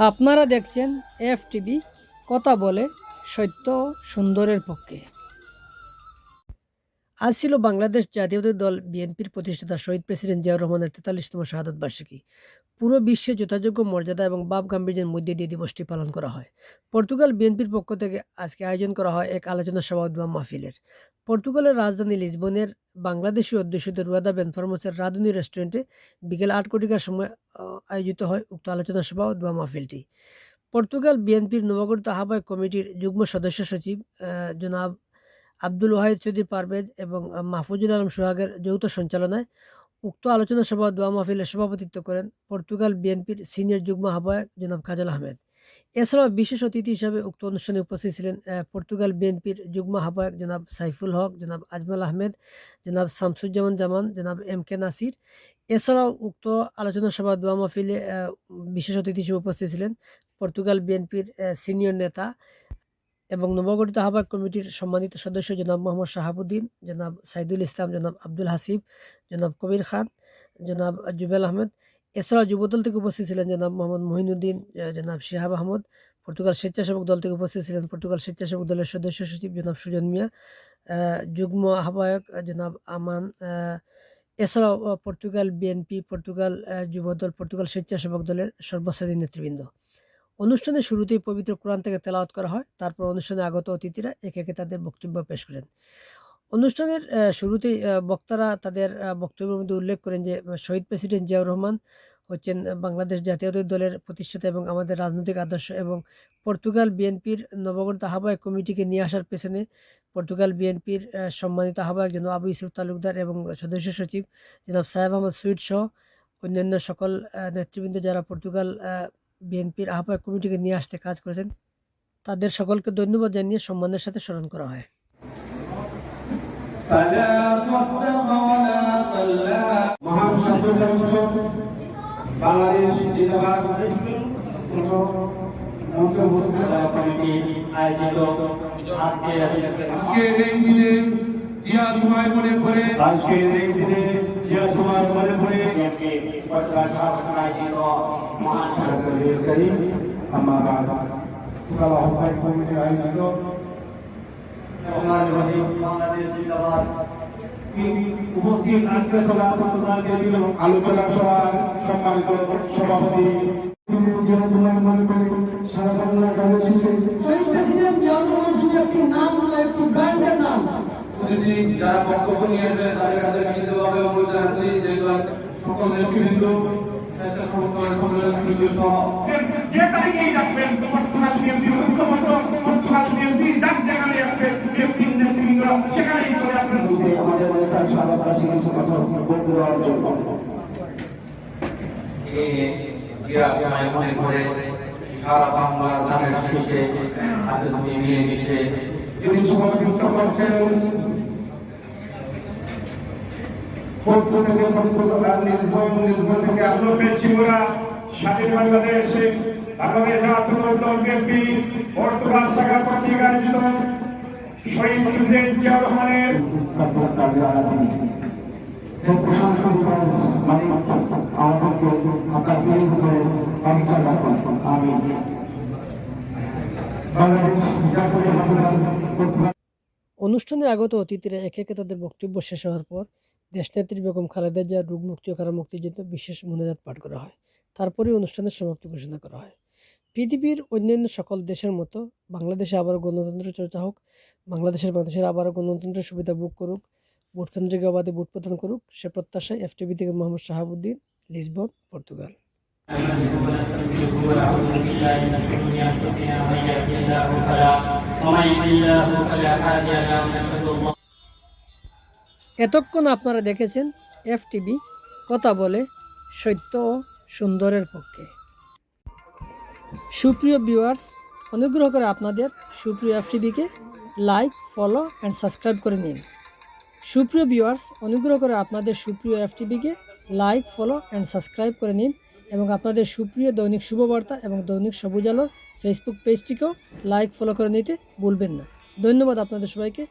আপনারা দেখছেন F TV কথা বলে সত্য সুন্দরের পক্ষে। আজ ছিল বাংলাদেশ জাতীয়তাবাদী দল বিএনপির প্রতিষ্ঠাতা শহীদ প্রেসিডেন্ট জিয়াউর রহমানের তেতাল্লিশতম শাহাদত বার্ষিকী। পুরো বিশ্বে যথাযোগ্য মর্যাদা এবং বাপ গাম্ভীর্যের মধ্যে দিয়ে দিবসটি পালন করা হয়। পর্তুগাল বিএনপির পক্ষ থেকে আজকে আয়োজন করা হয় এক আলোচনা সভা উদ্যম মাহফিলের। পর্তুগালের রাজধানী লিসবনের বাংলাদেশি অধ্যুষিত রুয়াদা বেনফার্মাসের রাধুনী রেস্টুরেন্টে বিকেল আট কোটিকার সময় আয়োজিত হয় উক্ত আলোচনা সভা দোয়া মাহফিলটি। পর্তুগাল বিএনপির নবাগত আহ্বায়ক কমিটির যুগ্ম সদস্য সচিব জনাব আব্দুল ওয়াহিদ চৌধুরী পারভেজ এবং মাহফুজুল আলম সোহাগের যৌথ সঞ্চালনায় উক্ত আলোচনা সভা দোয়া মাহফিলের সভাপতিত্ব করেন পর্তুগাল বিএনপির সিনিয়র যুগ্ম আহ্বায়ক জনাব কাজল আহমেদ। এছাড়াও বিশেষ অতিথি হিসাবে উক্ত অনুষ্ঠানে উপস্থিত ছিলেন পর্তুগাল বিএনপির যুগ্ম আহ্বায়ক জনাব সাইফুল হক, জনাব আজমাল আহমেদ, জনাব শামসুজ্জামান জামান, জনাব এম কে নাসির। এছাড়াও উক্ত আলোচনা সভা দোয়া মাহফিলে বিশেষ অতিথি হিসেবে উপস্থিত ছিলেন পর্তুগাল বিএনপির সিনিয়র নেতা এবং নবগঠিত আহ্বায়ক কমিটির সম্মানিত সদস্য জনাব মোহাম্মদ শাহাবুদ্দিন, জনাব সাইদুল ইসলাম, জনাব আব্দুল হাসিব, জনাব কবির খান, জনাব জুবেল আহমেদ, এছাড়াও যুবদল থেকে উপস্থিত ছিলেন জনাব মোহাম্মদ মহিনুদ্দিন জনাব শিহাব আহমদ, পর্তুগাল স্বেচ্ছাসেবক দল থেকে উপস্থিত ছিলেন পর্তুগাল স্বেচ্ছাসেবক দলের সদস্য সচিব জনাব সুজন মিয়া যুগ্ম আহ্বায়ক জনাব আমান এছাড়াও Portugal BNP, Portugal Jubodal, Portugal স্বেচ্ছাসেবক দলের সর্বশ্রেণী নেতৃবৃন্দ। অনুষ্ঠানের শুরুতেই পবিত্র কোরআন থেকে তেলাওয়াত করা হয়। তারপর অনুষ্ঠানে আগত অতিথিরা একে একে তাদের বক্তব্য পেশ করেন। অনুষ্ঠানের শুরুতেই বক্তারা তাদের বক্তব্যের মধ্যে উল্লেখ করেন যে, শহীদ প্রেসিডেন্ট জিয়াউর রহমান হচ্ছেন বাংলাদেশ জাতীয়তাবাদী দলের প্রতিষ্ঠাতা এবং আমাদের রাজনৈতিক আদর্শ এবং পর্তুগাল বিএনপির নবগঠিত আহ্বায়ক কমিটিকে নিয়ে আসার পেছনে পর্তুগাল বিএনপির সম্মানিত আহ্বায়ক জনাব আবু ইউসুফ তালুকদার এবং সদস্য সচিব জনাব সাহেব আহমদ সুইট সহ অন্যান্য সকল নেতৃবৃন্দ যারা পর্তুগাল বিএনপির আহ্বায়ক কমিটিকে নিয়ে আসতে কাজ করেছেন। তাদের সকলকে ধন্যবাদ জানিয়ে সম্মানের সাথে স্মরণ করা হয়। বাংলাদেশ আয়োজিত আজকের এই দিনে মনে করে আজকের এই দিনে উপস্থিত আজকে সভা আলোচনা সভার সম্মানিত সভাপতি। সারা বাংলা একটি নাম প্রতিটি যারা বক্তব্য নিয়ে আসবে তাদের কাছে বিনীতভাবে অনুরোধ জানাচ্ছি সকল নেতৃবৃন্দ স্বেচ্ছাসেবক সম্মেলন সমিতি সহ। যে তারিখেই যাবেন পর্তুগাল বিএনপি ঐক্যবদ্ধ পর্তুগাল বিএনপি ডাক যেখানে আসবেন বিএনপি নেতৃবৃন্দ সেখানেই চলে আসবেন আমাদের নেতা সারা কথা বলতে দেওয়ার জন্য। মনে করে সারা বাংলার ধানের শীষে আজকে তুমি মিলে মিশে তিনি সমাজযুক্ত করছেন অনুষ্ঠানে আগত অতিথিরা একে একে তাদের বক্তব্য শেষ হওয়ার পর দেশনেত্রী বেগম খালেদা জিয়ার রোগ মুক্তি ও কারা মুক্তির জন্য বিশেষ মোনাজাত পাঠ করা হয় তারপরে অনুষ্ঠানের সমাপ্তি ঘোষণা করা হয় পৃথিবীর অন্যান্য সকল দেশের মতো বাংলাদেশে আবারও গণতন্ত্র চর্চা হোক বাংলাদেশের মানুষের আবারও গণতন্ত্রের সুবিধা ভোগ করুক ভোট কেন্দ্রে গিয়ে অবাধে ভোট প্রদান করুক সে প্রত্যাশায় এফটিভি থেকে মোহাম্মদ শাহাবুদ্দিন লিসবন পর্তুগাল ونعوذ بالله من شرور انفسنا ومن يهده الله فلا ومن يضلل الله فلا هادي له ونشهد الله এতক্ষণ আপনারা দেখেছেন এফটিভি, কথা বলে সত্য ও সুন্দরের পক্ষে। সুপ্রিয় ভিউয়ার্স অনুগ্রহ করে আপনাদের সুপ্রিয় এফটিভিকে লাইক ফলো অ্যান্ড সাবস্ক্রাইব করে নিন। সুপ্রিয় ভিউয়ার্স অনুগ্রহ করে আপনাদের সুপ্রিয় এফটিভিকে লাইক ফলো অ্যান্ড সাবস্ক্রাইব করে নিন এবং আপনাদের সুপ্রিয় দৈনিক শুভবার্তা এবং দৈনিক সবুজ আলোর ফেসবুক পেজটিকেও লাইক ফলো করে নিতে ভুলবেন না। ধন্যবাদ আপনাদের সবাইকে।